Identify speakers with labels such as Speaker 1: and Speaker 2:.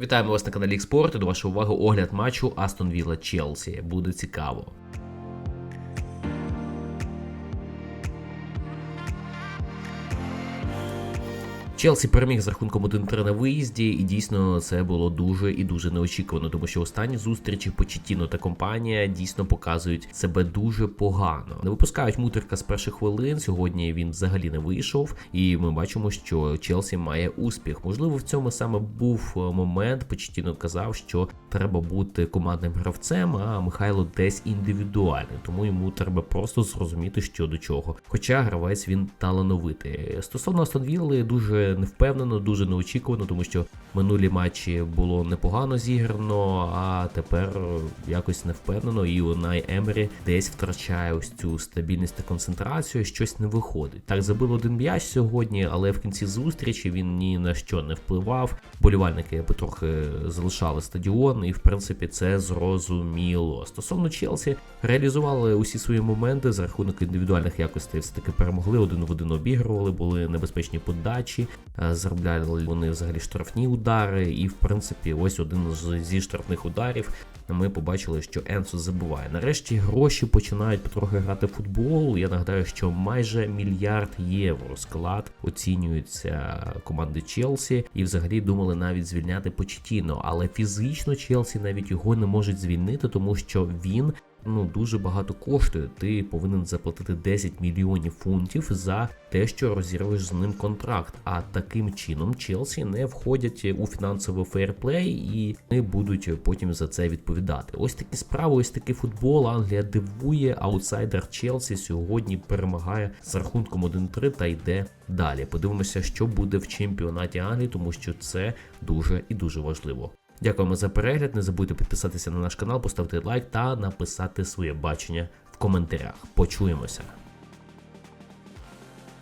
Speaker 1: Вітаємо вас на каналі Спорт. До вашої уваги огляд матчу Астон Вілла Челсі. Буде цікаво. Челсі переміг з рахунком 1-3 на виїзді, і дійсно це було дуже і дуже неочікувано, тому що останні зустрічі Почетіно та компанія дійсно показують себе дуже погано. Не випускають мутерка з перших хвилин. Сьогодні він взагалі не вийшов, і ми бачимо, що Челсі має успіх. Можливо, в цьому саме був е, момент. Почетіно казав, що треба бути командним гравцем, а Михайло десь індивідуальний, тому йому треба просто зрозуміти, що до чого. Хоча гравець він талановитий. Стосовно Астон Невпевнено, дуже неочікувано, тому що минулі матчі було непогано зіграно, а тепер якось невпевнено. І Унай Емері десь втрачає ось цю стабільність та концентрацію, щось не виходить. Так забив один м'яч сьогодні, але в кінці зустрічі він ні на що не впливав. Болівальники потрохи залишали стадіон, і в принципі це зрозуміло. Стосовно Челсі, реалізували усі свої моменти за рахунок індивідуальних якостей. Все таки перемогли один в один обігрували, були небезпечні подачі, е, заробляли вони взагалі штрафні удари. І в принципі, ось один зі штрафних ударів. Ми побачили, що Енсо забуває. Нарешті гроші починають потрохи грати в футбол. Я нагадаю, що майже мільярд євро склад оцінюється команди Челсі, і взагалі думали навіть звільняти Почетіно, але фізично Челсі навіть його не можуть звільнити, тому що він. Ну, дуже багато коштує. Ти повинен заплатити 10 мільйонів фунтів за те, що розірвеш з ним контракт. А таким чином Челсі не входять у фінансовий фейрплей і не будуть потім за це відповідати. Ось такі справи, ось такий футбол. Англія дивує. Аутсайдер Челсі сьогодні перемагає з рахунком 1-3 та йде далі. Подивимося, що буде в чемпіонаті Англії, тому що це дуже і дуже важливо. Дякуємо за перегляд. Не забудьте підписатися на наш канал, поставити лайк та написати своє бачення в коментарях. Почуємося.